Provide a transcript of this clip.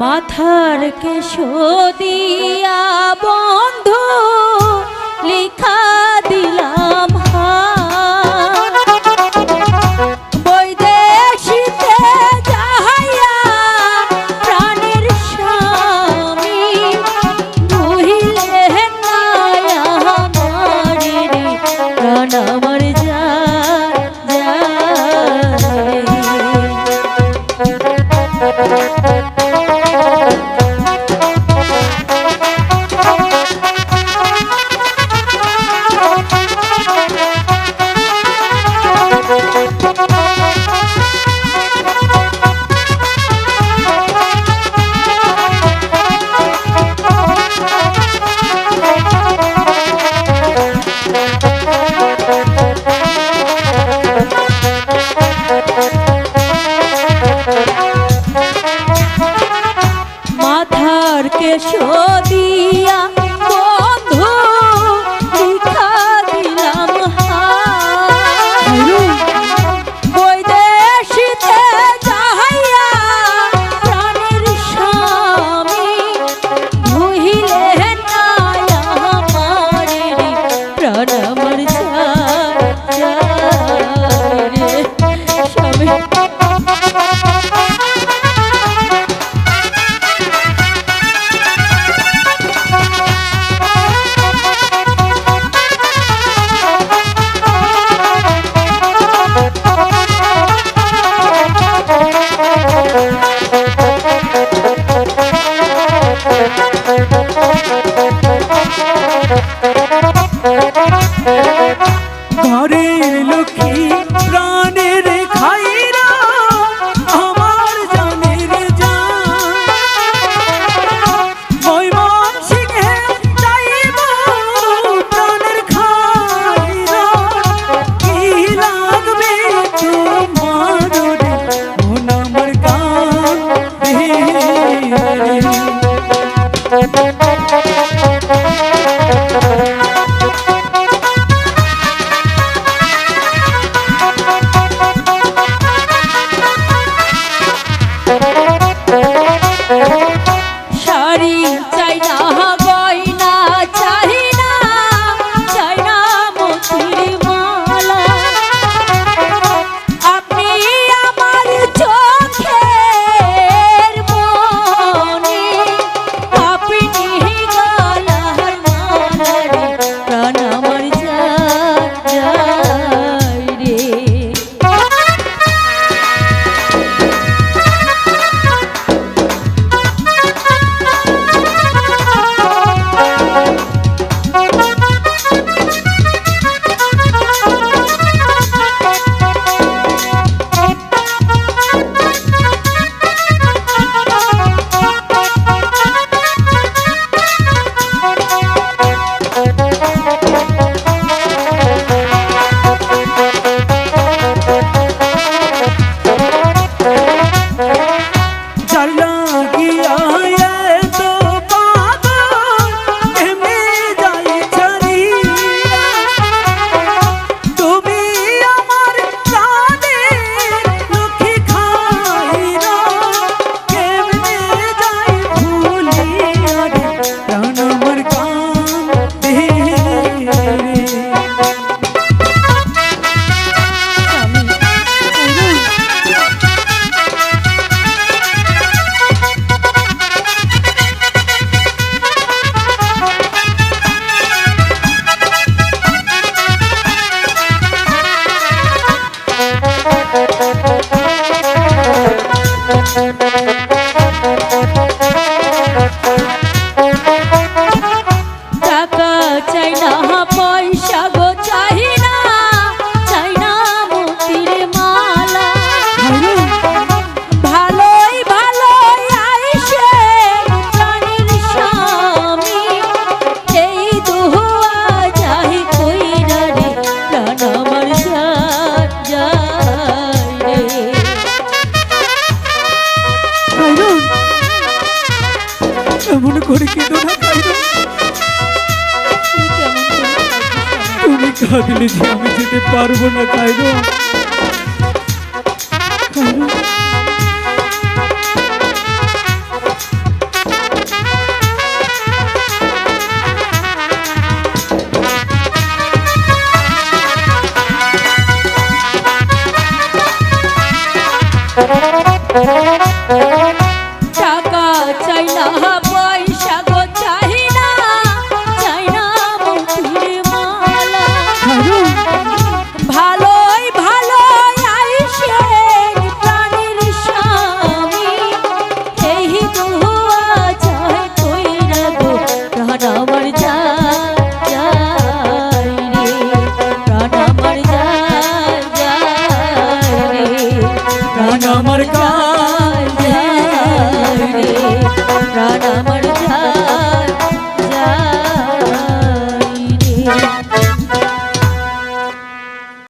মাথার কেশদিয়া বন্ধ লিখা তুমি কাঁদলে যে আমি যেতে পারব না কায়রো